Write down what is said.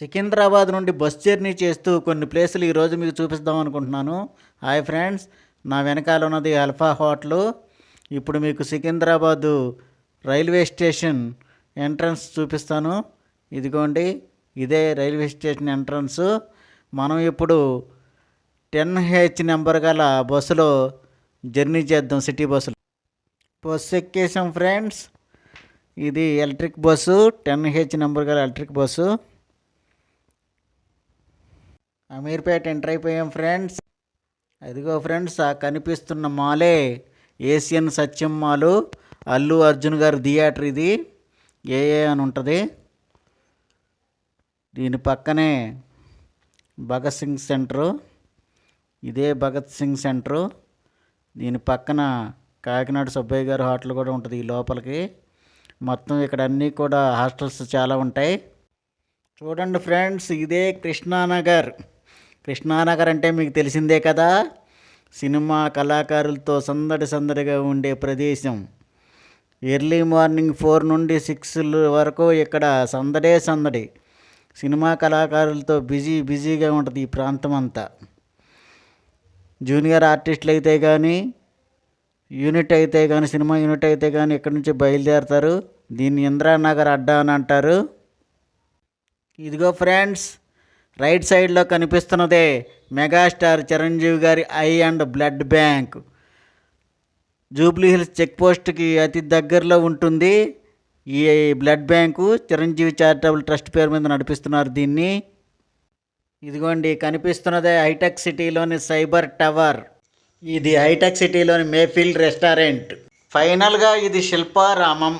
సికింద్రాబాద్ నుండి bus journey చేస్తూ కొన్ని ప్లేసులు ఈరోజు మీకు చూపిస్తాం అనుకుంటున్నాను. హాయ్ ఫ్రెండ్స్ నా వెనకాల ఉన్నది అల్ఫా హోటల్. ఇప్పుడు మీకు సికింద్రాబాదు రైల్వే స్టేషన్ ఎంట్రన్స్ చూపిస్తాను. ఇదిగోండి ఇదే రైల్వే స్టేషన్ ఎంట్రన్స్. మనం ఇప్పుడు టెన్ హెచ్ నెంబర్ గల బస్సులో జర్నీ చేద్దాం సిటీ బస్సులో. బస్సు ఎక్కేసాం ఫ్రెండ్స్. ఇది electric bus ten H number గల ఎలక్ట్రిక్ బస్సు. అమీర్పేట ఎంటర్ అయిపోయాం ఫ్రెండ్స్. అదిగో ఫ్రెండ్స్ ఆ కనిపిస్తున్న మాలే ఏషియన్ సత్యం మాలు. అల్లు అర్జున్ గారి థియేటర్ ఇది. ఏఏ అని ఉంటుంది. దీని పక్కనే భగత్ సింగ్ సెంటరు. ఇదే భగత్ సింగ్ సెంటరు. దీని పక్కన కాకినాడ సుబ్బయ్య గారి హోటల్ కూడా ఉంటుంది ఈ లోపలికి. మొత్తం ఇక్కడ అన్నీ కూడా హాస్టల్స్ చాలా ఉంటాయి. చూడండి ఫ్రెండ్స్ ఇదే కృష్ణానగర్. కృష్ణానగర్ అంటే మీకు తెలిసిందే కదా? సినిమా కళాకారులతో సందడి సందడిగా ఉండే ప్రదేశం. ఎర్లీ మార్నింగ్ ఫోర్ నుండి సిక్స్ వరకు ఇక్కడ సందడే సందడి. సినిమా కళాకారులతో బిజీ బిజీగా ఉంటుంది ఈ ప్రాంతం అంతా జూనియర్ ఆర్టిస్టులు అయితే కానీ యూనిట్ అయితే కానీ సినిమా యూనిట్ అయితే కానీ ఇక్కడి నుంచి బయలుదేరతారు? దీన్ని ఇంద్రానగర్ అడ్డా అని అంటారు. ఇదిగో ఫ్రెండ్స్ రైట్ సైడ్లో కనిపిస్తున్నదే మెగాస్టార్ చిరంజీవి గారి eye and blood bank. Jubilee Hills చెక్పోస్ట్కి check పోస్ట్కి అతి దగ్గరలో ఉంటుంది ఈ blood bank. Chiranjeevi charitable trust పేరు మీద నడిపిస్తున్నారు దీన్ని. ఇదిగోండి కనిపిస్తున్నదే హైటెక్ సిటీలోని సైబర్ టవర్. ఇది హైటెక్ సిటీలోని మేఫీల్డ్ రెస్టారెంట్. ఫైనల్గా ఇది శిల్పారామం.